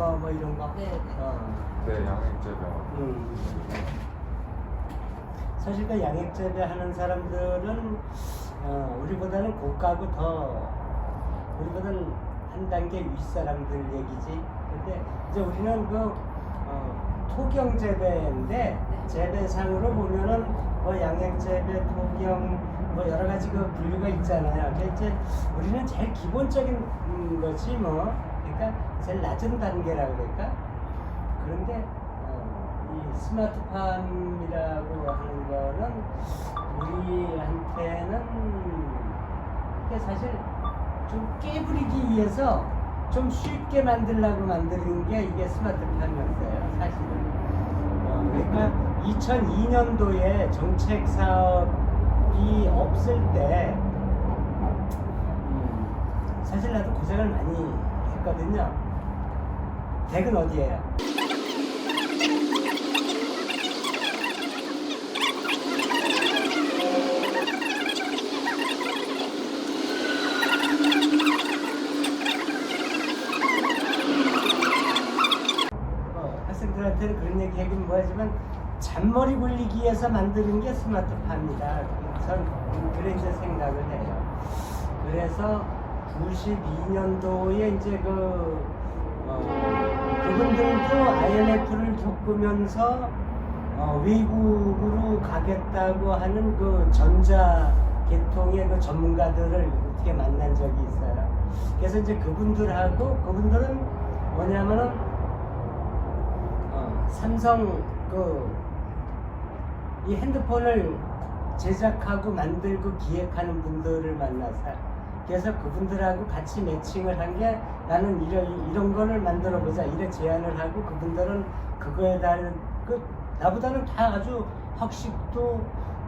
거뭐 이런 거. 네, 네. 어. 네, 양액재배하고. 음. 사실 그 양액 재배하는 사람들은 어, 우리보다는 고가고 더 우리보다는 한 단계 윗사람들 얘기지. 근데 이제 우리는 그 어, 토경 재배인데 네. 재배상으로 보면은 뭐 양액 재배, 토경 뭐 여러 가지 그 분류가 있잖아요. 근데 이제 우리는 제일 기본적인 음, 거지 뭐. 그러니까 제일 낮은 단계라 그럴까? 그런데 어, 이 스마트팜이라고 하는 거는 우리한테는 사실 좀 깨부리기 위해서 좀 쉽게 만들려고 만드는 게 이게 스마트팜이었어요, 사실은. 어, 그러니까 2002년도에 정책 사업이 없을 때 음, 사실 나도 고생을 많이 했거든요. 댁은 어디예요? 어, 학생들한테는 그런 얘기 하긴 뭐하지만 잔머리 굴리기 위해서 만드는 게 스마트팜이다. 전 그런 생각을 해요. 그래서 92년도에 이제 그 어, 그분들도 IMF를 겪으면서 어, 외국으로 가겠다고 하는 그 전자 계통의 그 전문가들을 어떻게 만난 적이 있어요. 그래서 이제 그분들하고 그분들은 뭐냐면은 어, 삼성 그 이 핸드폰을 제작하고 만들고 기획하는 분들을 만나서 그래서 그분들하고 같이 매칭을 한 게 나는 이런 이런 거를 만들어 보자 이래 제안을 하고 그분들은 그거에 대한 그 나보다는 다 아주 학식도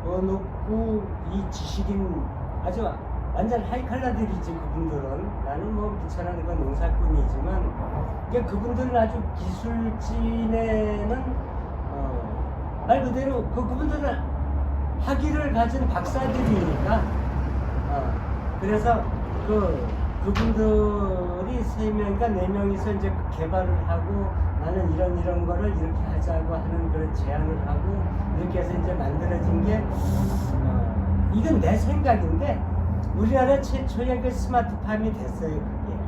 어, 높고 이 지식인 아주 완전 하이칼라들이지 그분들은. 나는 뭐 미천한 건 농사꾼이지만 그러니까 그분들은 아주 기술진에는 어, 말 그대로 그 그분들은 학위를 가진 박사들이니까 어, 그래서 그 그분들이 세 명인가 네 명이서 이제 그 개발을 하고 나는 이런 이런 거를 이렇게 하자고 하는 그런 제안을 하고 이렇게 해서 이제 만들어진 게 어, 이건 내 생각인데 우리나라 최초의 그 스마트팜이 됐어요 그게.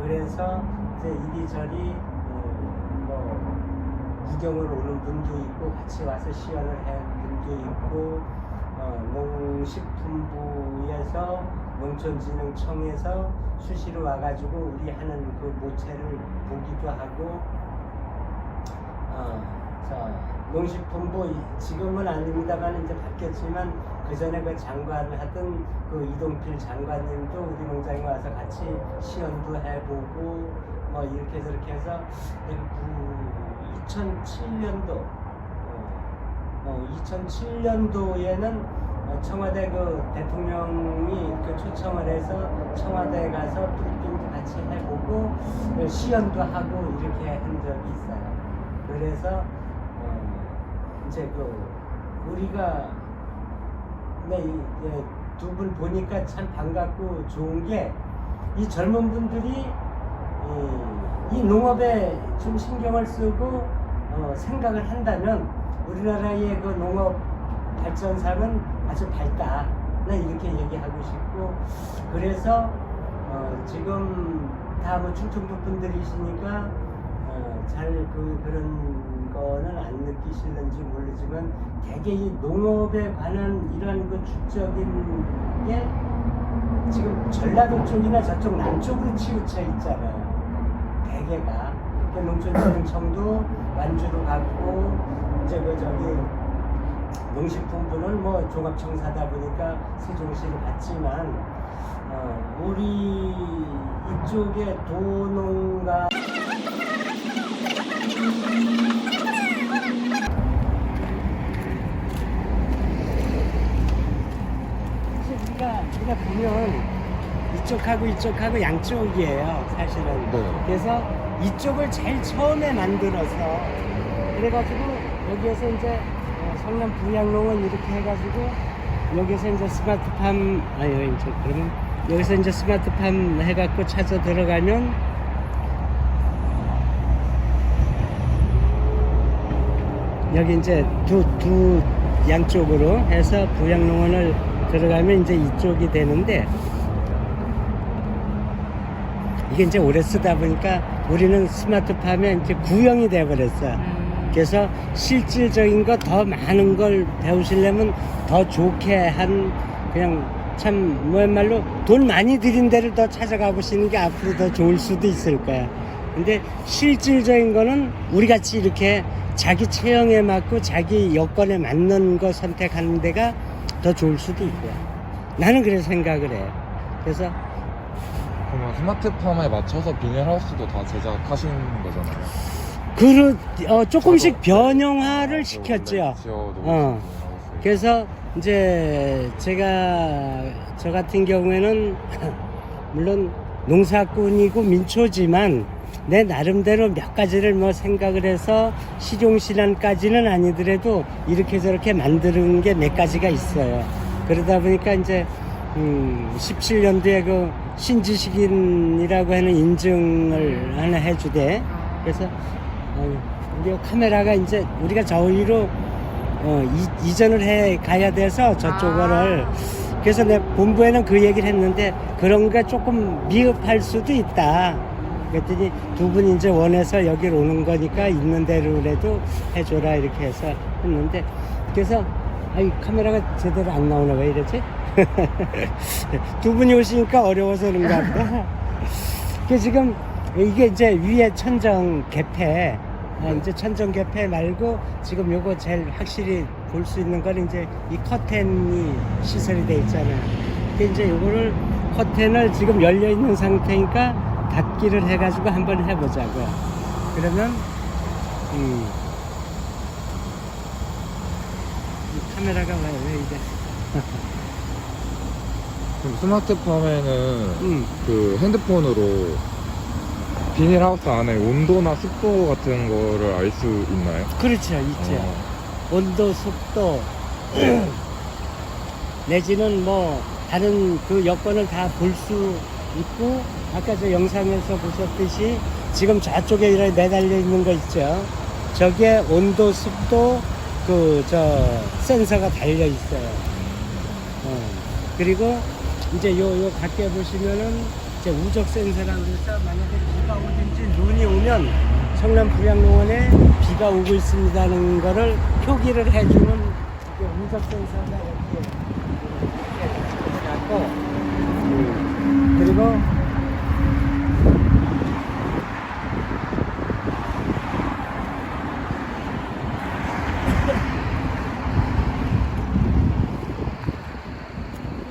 그래서 이제 이리저리 어, 뭐 구경을 오는 분도 있고 같이 와서 시연을 해 분도 있고 어, 농식품부 에서 농촌진흥청에서 수시로 와가지고 우리 하는 그 모체를 보기도 하고 어, 저 농식품부 이- 지금은 아닙니다만 이제 바뀌었지만 그 전에 그 장관을 하던 그 이동필 장관님도 우리 농장에 와서 같이 시연도 해보고 뭐 이렇게 저렇게 해서 그 2007년도 어, 2007년도에는 청와대 그 대통령이 이렇게 초청을 해서 청와대에 가서 브리핑도 같이 해보고 어, 시연도 하고 이렇게 한 적이 있어요. 그래서 어, 이제 그 우리가 네, 두분 보니까 참 반갑고 좋은 게 이 젊은 분들이 이, 이 농업에 좀 신경을 쓰고 어, 생각을 한다면 우리나라의 그 농업 발전상은 아주 밝다. 나 이렇게 얘기하고 싶고 그래서 어, 지금 다 뭐 충청도 분들이시니까 어, 잘그 그런 거는 안 느끼실는지 모르지만 대개 이 농업에 관한 이런 그 주적인 게 지금 전라도 쪽이나 저쪽 남쪽으로 치우쳐 있잖아요. 대개가 그 농촌진흥청도 완주로 갔고 이제 그 저기 농식품부는 뭐 종합청사다 보니까 세종시로 갔지만 어, 우리 이쪽에 도농가 사실 우리가 우리가 보면 이쪽하고 이쪽하고 양쪽이에요 사실은 네. 그래서 이쪽을 제일 처음에 만들어서 그래가지고 여기에서 이제 어, 성남 분양농은 이렇게 해가지고 여기서 이제 스마트팜 아유 이제 그러면 여기서 이제 스마트팜 해갖고 찾아 들어가면 여기 이제 두, 두 양쪽으로 해서 부양농원을 들어가면 이제 이쪽이 되는데 이게 이제 오래 쓰다 보니까 우리는 스마트팜에 이제 구형이 돼버렸어. 음. 그래서 실질적인 거 더 많은 걸 배우시려면 더 좋게 한 그냥 참 뭐야말로 돈 많이 들인 데를 더 찾아가 보시는 게 앞으로 더 좋을 수도 있을 거야. 근데 실질적인 거는 우리 같이 이렇게 자기 체형에 맞고 자기 여건에 맞는 거 선택하는 데가 더 좋을 수도 있고요. 나는 그래 생각을 해. 그래서 그러면 스마트팜에 맞춰서 비닐하우스도 다 제작하신 거잖아요. 그 어, 조금씩 변형화를 어, 시켰죠. 원래 지어놓으신 어. 그래서 이제 제가 저 같은 경우에는 물론 농사꾼이고 민초지만 내 나름대로 몇 가지를 뭐 생각을 해서 실용신안까지는 아니더라도 이렇게 저렇게 만드는 게 몇 가지가 있어요. 그러다 보니까 이제 음 17년도에 그 신지식인이라고 하는 인증을 하나 해주대. 그래서 어, 우리 카메라가 이제 우리가 저희로 어, 이, 이전을 해 가야 돼서 저쪽을 그래서 내 본부에는 그 얘기를 했는데 그런 게 조금 미흡할 수도 있다. 그랬더니 두 분이 이제 원해서 여기로 오는 거니까 있는 대로라도 해줘라 이렇게 해서 했는데 그래서 아이 카메라가 제대로 안 나오나 왜 이러지? 두 분이 오시니까 어려워서 그런가 보다. 그 지금 이게 이제 위에 천정 개폐 아, 이제 천정 개폐 말고 지금 요거 제일 확실히 볼 수 있는 건 이제 이 커튼이 시설이 돼 있잖아요. 근데 이제 요거를 커튼을 지금 열려 있는 상태니까 닫기를 해가지고 한번 해보자고요. 그러면 음, 이 카메라가 왜, 왜 이래? 그럼 스마트팜에는 음. 그 핸드폰으로 비닐하우스 안에 온도나 습도 같은 거를 알 수 있나요? 그렇죠, 있죠. 어. 온도, 습도 내지는 뭐 다른 그 여건을 다 볼 수 있고 아까 저 영상에서 보셨듯이 지금 저쪽에 이렇게 매달려 있는 거 있죠. 저게 온도, 습도 그 저 센서가 달려 있어요. 어. 그리고 이제 요 요 밖에 보시면은 이제 우적 센서라고 해서 만약에 비가 오든지 눈이 오면 성남 불양농원에 비가 오고 있습니다는 거를 표기를 해주는 이게 우적 센서가 이렇게 갖고 그리고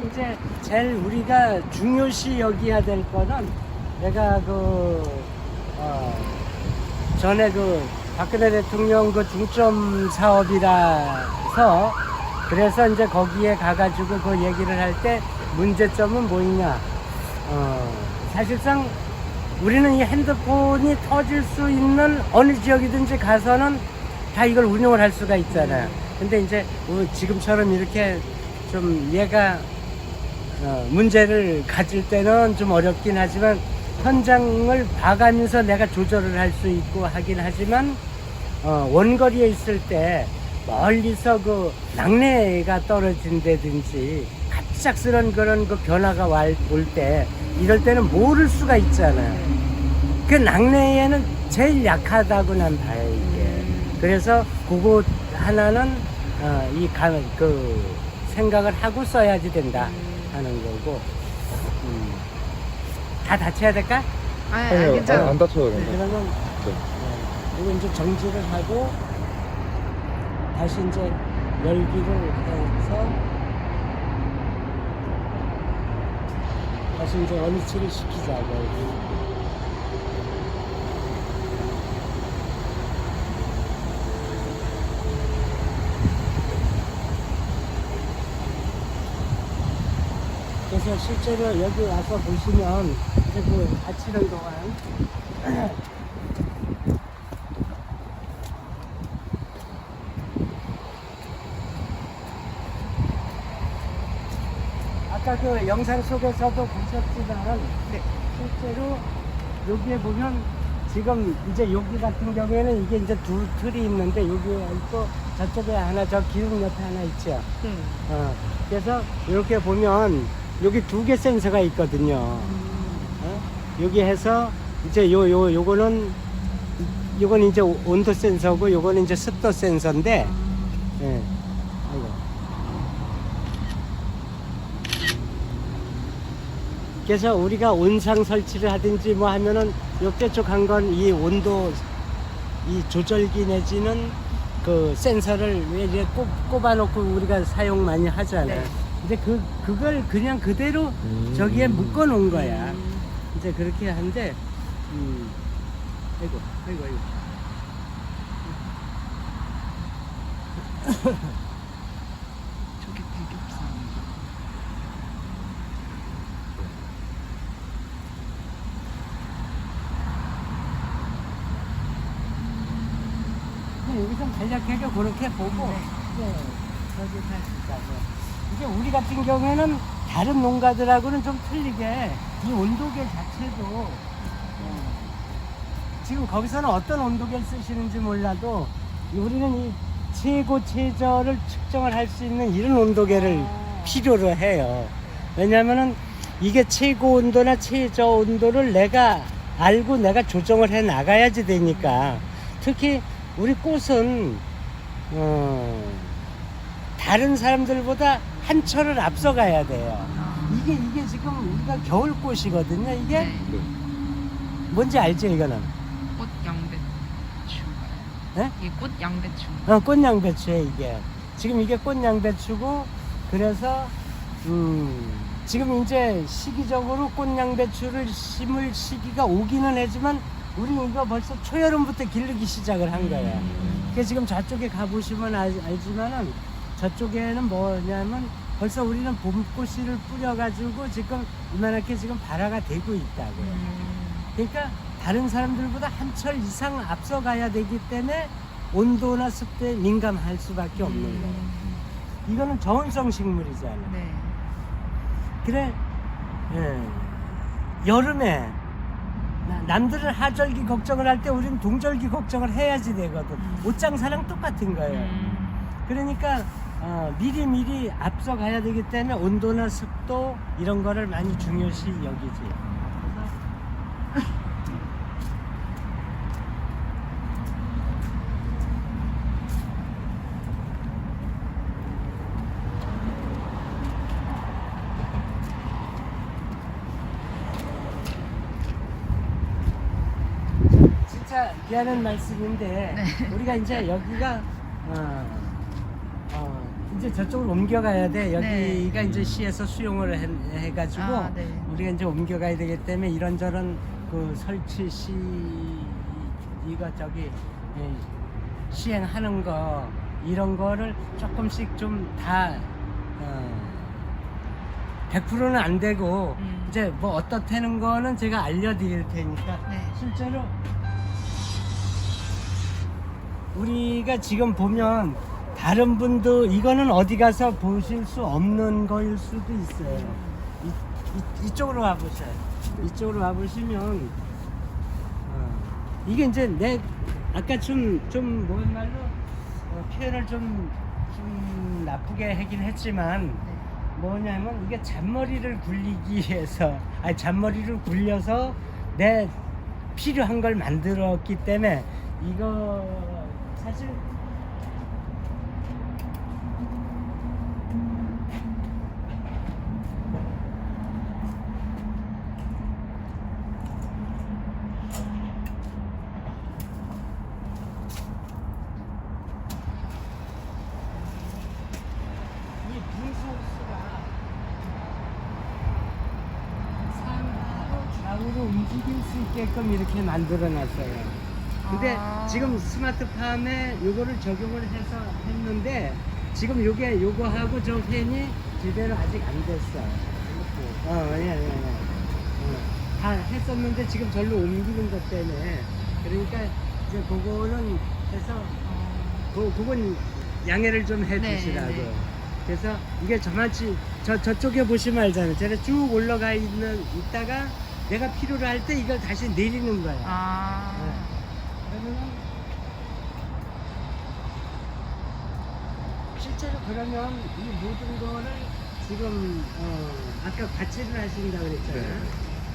이 제 제일 우리가 중요시 여기야 될 거는 내가 그 어, 전에 그 박근혜 대통령 그 중점 사업이라서 그래서 이제 거기에 가가지고 그 얘기를 할 때 문제점은 뭐냐 어, 사실상 우리는 이 핸드폰이 터질 수 있는 어느 지역이든지 가서는 다 이걸 운영을 할 수가 있잖아요. 근데 이제 뭐 지금처럼 이렇게 좀 얘가 어, 문제를 가질 때는 좀 어렵긴 하지만 현장을 봐가면서 내가 조절을 할 수 있고 하긴 하지만 어, 원거리에 있을 때 멀리서 그 낙뢰가 떨어진다든지 갑작스런 그런 그 변화가 올 때 이럴 때는 모를 수가 있잖아요. 그 낙뢰에는 제일 약하다고 난 봐요 이게. 그래서 그거 하나는 어, 이그 생각을 하고 써야지 된다 하는 거고. 음. 다 다쳐야 될까? 아니, 아니요, 괜찮아. 안 다쳐도 네, 괜찮아요. 그러면 네. 어, 이거 이제 정지를 하고 다시 이제 열기를 해서 다시 이제 어니치를 시키자고. 그래서 실제로 여기 와서 보시면 이제 그 다치는 동안 아까 그 영상 속에서도 보셨지만 네. 실제로 여기에 보면 지금 이제 여기 같은 경우에는 이게 이제 두 틀이 있는데 여기에 있고 저쪽에 하나 저 기둥 옆에 하나 있죠. 네. 어, 그래서 이렇게 보면 여기 두 개 센서가 있거든요. 어? 여기 해서 이제 요, 요, 요거는 요건 이제 온도 센서고 요거는 이제 습도 센서인데 예. 아이고. 그래서 우리가 온상 설치를 하든지 뭐 하면은 옆에 쪽한 건 이 온도 이 조절기 내지는 그 센서를 왜 이제 꼽, 꼽아놓고 우리가 사용 많이 하잖아요. 네. 이제 그 그걸 그냥 그대로 음. 저기에 묶어 놓은 거야. 음. 이제 그렇게 하는데, 음, 아이고, 아이고, 아이고. 저게. 그냥 여기서 간략하게 그렇게 보고, 네. 네, 저기 할수 있다고. 이제 우리 같은 경우에는 다른 농가들하고는 좀 틀리게 이 온도계 자체도 어, 지금 거기서는 어떤 온도계를 쓰시는지 몰라도 우리는 이 최고 최저를 측정을 할 수 있는 이런 온도계를 아. 필요로 해요. 왜냐면은 이게 최고 온도나 최저 온도를 내가 알고 내가 조정을 해 나가야지 되니까 특히 우리 꽃은 어, 다른 사람들보다 한 철을 앞서가야 돼요. 이게 이게 지금 우리가 겨울꽃이거든요. 이게 네. 네. 뭔지 알죠 이거는? 꽃 양배추. 네? 이게 꽃 양배추. 어, 꽃양배추에 이게 지금 이게 꽃양배추고 그래서 음, 지금 이제 시기적으로 꽃양배추를 심을 시기가 오기는 하지만 우리 이거 벌써 초여름부터 기르기 시작을 한 거예요. 음. 그래서 지금 저쪽에 가보시면 알, 알지만은 저쪽에는 뭐냐면 벌써 우리는 봄꽃씨를 뿌려가지고 지금 이만하게 지금 발화가 되고 있다고요. 음. 그러니까 다른 사람들보다 한철 이상 앞서가야 되기 때문에 온도나 습도에 민감할 수밖에 없는 거예요. 음. 이거는 저온성 식물이잖아. 네. 그래, 예. 여름에 나- 남들은 하절기 걱정을 할 때 우리는 동절기 걱정을 해야지 되거든. 음. 옷장사랑 똑같은 거예요. 음. 그러니까 어, 미리 미리 앞서가야 되기 때문에 온도나 습도 이런 거를 많이 중요시 여기지. 진짜 미안한 말씀인데 네. 우리가 이제 여기가 어, 어, 이제 저쪽으로 옮겨가야 돼. 여기가 네. 이제 시에서 수용을 해, 해가지고 아, 네. 우리가 이제 옮겨가야 되기 때문에 이런저런 그 설치 시 이거 저기 예, 시행하는 거 이런 거를 조금씩 좀다 어, 100%는 안 되고 음. 이제 뭐 어떻다는 거는 제가 알려드릴 테니까 네. 실제로 우리가 지금 보면 다른 분도 이거는 어디 가서 보실 수 없는 거일 수도 있어요. 이, 이, 쪽으로 와보세요. 이쪽으로 와보시면 어, 이게 이제 내 아까 좀좀 뭐말로 어, 표현을 좀, 좀 나쁘게 하긴 했지만 네. 뭐냐면 이게 잔머리를 굴리기 위해서 아니 잔머리를 굴려서 내 필요한 걸 만들었기 때문에 이거 사실 이 분소스가 상하로 움직일 수 있게끔 이렇게 만들어 놨어요. 근데 아. 지금 스마트팜에 요거를 적용을 해서 했는데 지금 요게 요거하고 저 펜이 제대로 아직 안 됐어. 어, 예, 예, 예. 어, 다 했었는데 지금 절로 옮기는 것 때문에 그러니까 이제 그거는 해서 어. 그, 그건 양해를 좀해 네, 주시라고. 네. 그래서 이게 저만치 저 저쪽에 보시면 알잖아요. 제가 쭉 올라가 있는 있다가 내가 필요로 할 때 이걸 다시 내리는 거야. 아. 그러면 실제로 그러면 이 모든 거를 지금 어, 아까 과체를 하신다 그랬잖아요. 네.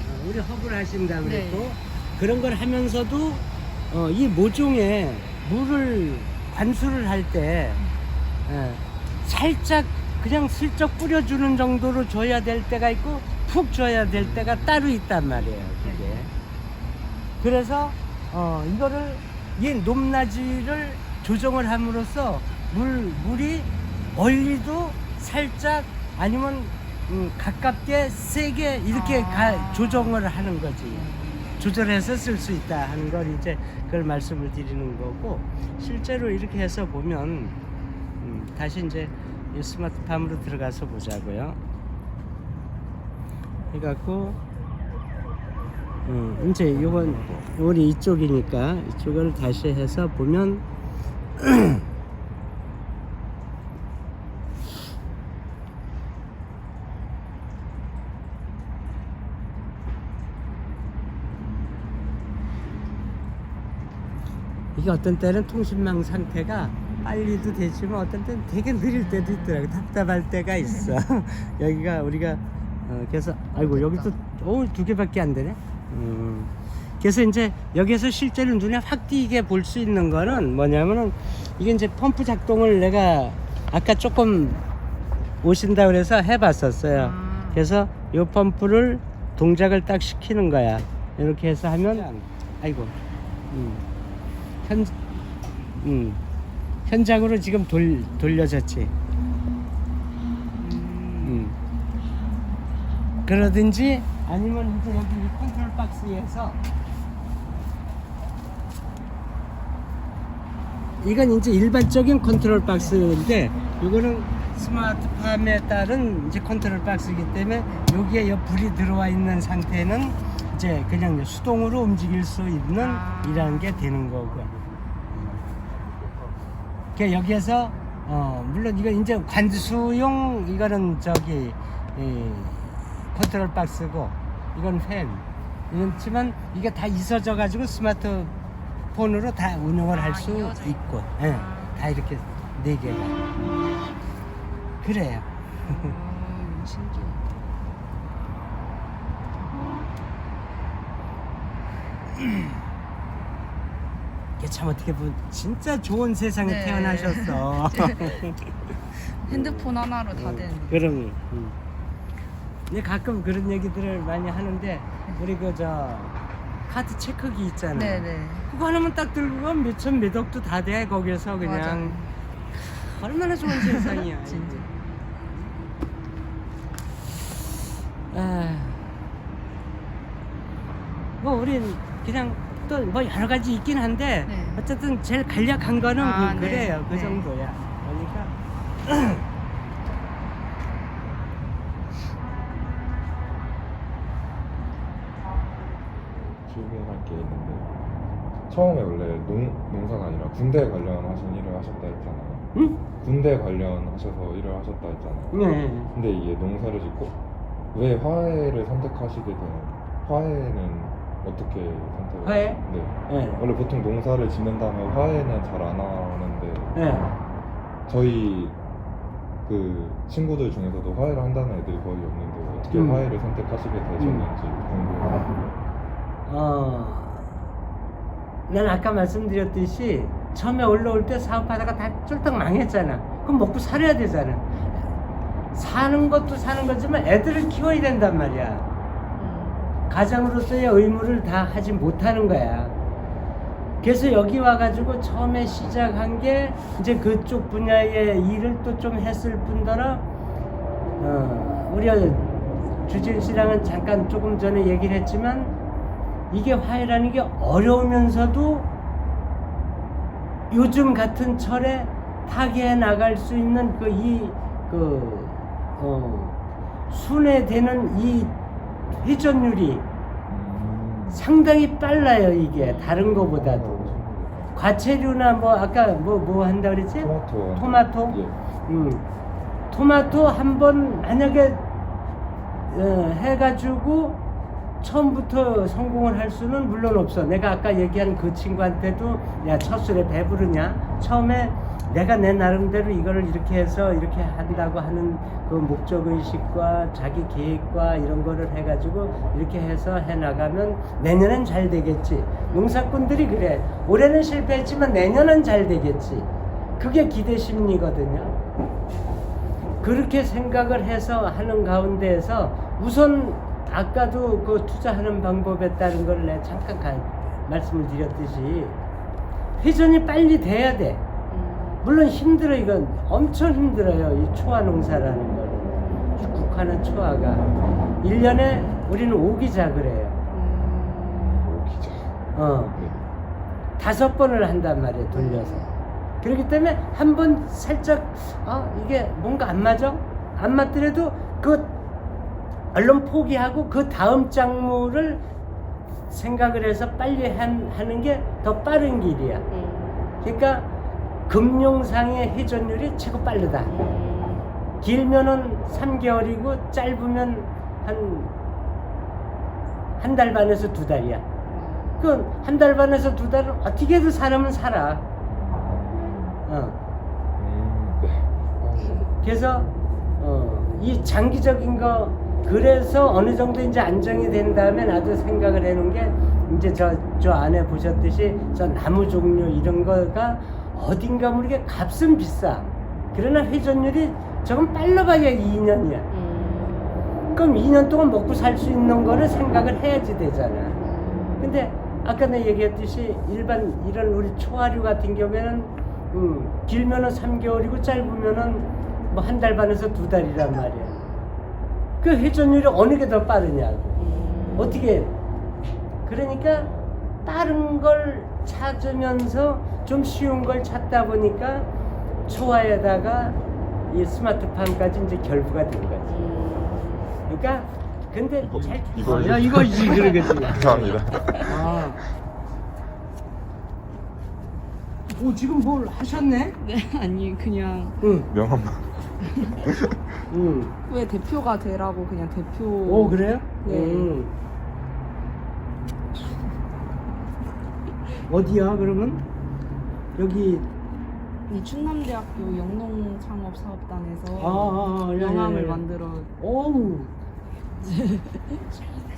어, 우리 허브를 하신다 그랬고 네. 그런 걸 하면서도 어, 이 모종에 물을 관수를 할때 살짝 그냥 슬쩍 뿌려주는 정도로 줘야 될 때가 있고 푹 줘야 될 때가 따로 있단 말이에요. 그게. 그래서 어, 이거를 이 높낮이를 조정을 함으로써 물 물이 멀리도 살짝 아니면 음, 가깝게 세게 이렇게 아. 가- 조정을 하는 거지. 조절해서 쓸 수 있다 하는 걸 이제 그걸 말씀을 드리는 거고 실제로 이렇게 해서 보면 음, 다시 이제 이 스마트팜으로 들어가서 보자고요. 해갖고 음, 이제 이건 우리 이쪽이니까 이쪽을 다시 해서 보면 이게 어떤 때는 통신망 상태가 빨리도 되지만 어떤 때는 되게 느릴 때도 있더라고. 답답할 때가 있어. 여기가 우리가 어, 그래서 아이고 여기도 어두 개밖에 안 되네 음, 그래서 이제 여기서 실제로 눈에 확 띄게 볼 수 있는 거는 뭐냐면은 이게 이제 펌프 작동을 내가 아까 조금 오신다 그래서 해봤었어요 아. 그래서 이 펌프를 동작을 딱 시키는 거야 이렇게 해서 하면 아이고 음. 현, 음, 현장으로 지금 돌, 돌려졌지. 음. 그러든지 아니면 이제 여기 이 컨트롤 박스에서 이건 이제 일반적인 컨트롤 박스인데 이거는 스마트팜에 따른 이제 컨트롤 박스이기 때문에 여기에 여 불이 들어와 있는 상태는 이제 그냥 수동으로 움직일 수 있는 아. 이라는 게 되는 거고. 그 여기에서 어 물론 이거 이제 관수용 이거는 저기 이 컨트롤 박스고 이건 팬 이렇지만 이게 다 있어져 가지고 스마트폰으로 다 운영을 아, 할수 이어져 있고. 예, 다 이렇게 네 개가 그래요. 음, 신기해. 이게 참 어떻게 보면 진짜 좋은 세상에 네. 태어나셨어. 핸드폰 하나로 다 되는. 그럼. 음. 근데 가끔 그런 얘기들을 많이 하는데 우리 그 저 카드 체크기 있잖아. 네네. 그거 하나만 딱 들고 가면 몇천 몇 억도 다 돼 거기서 그냥. 얼마나 좋은 세상이야. 진짜. 아, 뭐 우린 그냥 또 뭐 여러 가지 있긴 한데 네. 어쨌든 제일 간략한 거는 아, 그, 네. 그래요. 그 네. 정도야. 그러니까 처음에 원래 농, 농사가 아니라 군대 관련하신 일을 하셨다 했잖아요. 응? 군대 관련하셔서 일을 하셨다 했잖아요. 네. 근데 이게 농사를 짓고 왜 화훼를 선택하시게 된 화훼는 어떻게 선택을? 하셨- 네. 네. 원래 보통 농사를 짓는다면 화훼는 잘 안 하는데 네. 저희 그 친구들 중에서도 화해를 한다는 애들이 거의 없는데 어떻게 음. 화해를 선택하시게 되셨는지 궁금해요. 어, 난 아까 말씀드렸듯이 처음에 올라올 때 사업하다가 다 쫄딱 망했잖아. 그럼 먹고 살아야 되잖아. 사는 것도 사는 거지만 애들을 키워야 된단 말이야. 음. 가장으로서의 의무를 다 하지 못하는 거야. 그래서 여기 와가지고 처음에 시작한 게 이제 그쪽 분야의 일을 또 좀 했을 뿐더러 어, 우리 주진 씨랑은 잠깐 조금 전에 얘기를 했지만 이게 화해라는 게 어려우면서도 요즘 같은 철에 타개해 나갈 수 있는 그이그 어, 순회되는 이 회전율이 상당히 빨라요 이게 다른 거보다도 과체류나 뭐 아까 뭐뭐 한다 그랬지? 토마토 토마토? 예. 음. 토마토 한 번 만약에 어, 해가지고 처음부터 성공을 할 수는 물론 없어. 내가 아까 얘기한 그 친구한테도 야 첫 술에 배부르냐? 처음에 내가 내 나름대로 이거를 이렇게 해서 이렇게 한다고 하는 그 목적 의식과 자기 계획과 이런 거를 해가지고 이렇게 해서 해 나가면 내년엔 잘 되겠지. 농사꾼들이 그래. 올해는 실패했지만 내년은 잘 되겠지. 그게 기대 심리거든요. 그렇게 생각을 해서 하는 가운데에서 우선 아까도 그 투자하는 방법에 따른 걸 내가 잠깐 가- 말씀을 드렸듯이 회전이 빨리 돼야 돼. 음. 물론 힘들어 이건 엄청 힘들어요 이 초화 농사라는 이 국화는 초화가 1년에 우리는 오기자 그래요 음. 오 기자. 어 네. 다섯 번을 한단 말이에요 돌려서 그렇기 때문에 한 번 살짝 아 이게 뭔가 안 맞아 안 맞더라도 그 얼른 포기하고 그 다음 작물을 생각을 해서 빨리 한, 하는 게 더 빠른 길이야 음. 그러니까 금융상의 회전율이 최고 빠르다 음. 길면은 3개월이고 짧으면 한 한 달 반에서 두 달이야. 그 한 달 반에서 두 달은 어떻게 해도 사람은 살아. 어. 음, 네. 아, 그래서 어, 이 장기적인 거 그래서 어느 정도 이제 안정이 된 다음에 나도 생각을 해놓은 게 이제 저, 저 안에 보셨듯이 저 나무 종류 이런 거가 어딘가 모르게 값은 비싸. 그러나 회전율이 조금 빨라봐야 2년이야. 음. 그럼 2년 동안 먹고 살 수 있는 거를 생각을 해야지 되잖아. 근데 아까 내가 얘기했듯이 일반 이런 우리 초하류 같은 경우에는 음, 길면은 3개월이고 짧으면은 뭐 한 달 반에서 두 달이란 말이야. 그 회전율이 어느 게 더 빠르냐고. 음. 어떻게 그러니까 다른 걸 찾으면서 좀 쉬운 걸 찾다 보니까 초화에다가 이 스마트팜까지 이제 결부가 된 거지. 음. 그러니까 근데 이거- 잘 이거- 아, 야 이거 이 그러겠지. 감사합니다. 아. 오 지금 뭘 하셨네? 네 아니 그냥 응. 명함만. 응. 왜 대표가 되라고 그냥 대표. 오 그래요? 네. 응. 어디야 그러면? 여기 이 충남대학교 영농창업사업단에서 아, 아, 아, 예, 명함을 예, 예. 만들어. 오우.